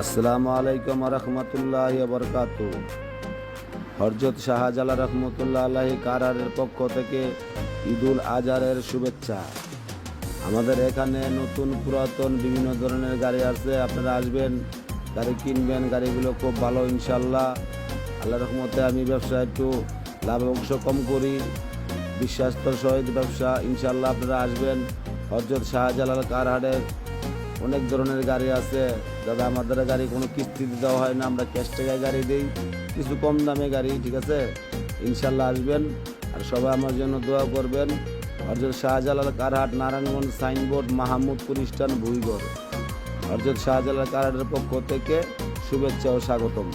আসসালামু আলাইকুম রহমতুল্লাহ বরকাত হরজত শাহজালা রহমতুল্লাহ আলাহি কারারের পক্ষ থেকে ঈদুল আজহারের শুভেচ্ছা। আমাদের এখানে নতুন পুরাতন বিভিন্ন ধরনের গাড়ি আছে, আপনারা আসবেন, গাড়ি কিনবেন, গাড়িগুলো খুব ভালো ইনশাল্লাহ আল্লাহ রহমতে আমি ব্যবসা একটু লাভ অংশ কম করি বিশ্বাস্তর সহিত ব্যবসা ইনশাল্লাহ আপনারা আসবেন। হরজত শাহজালাল কারহাটের অনেক ধরনের গাড়ি আছে। দাদা আমাদের গাড়ি কোনো কিস্তিতে দেওয়া হয় না, আমরা ক্যাশ টাকায় গাড়ি দিই। কিছু কম দামে গাড়ি, ঠিক আছে? ইনশাল্লাহ আসবেন। আর সবাই আমার জন্য দোয়া করবেন। হরজত শাহজালাল কারহাট, নারায়ণগঞ্জ সাইনবোর্ড মাহমুদ প্রতিষ্ঠান ভুইগড়। হরজত শাহজালাল কারহাটের পক্ষ থেকে শুভেচ্ছা ও স্বাগতম।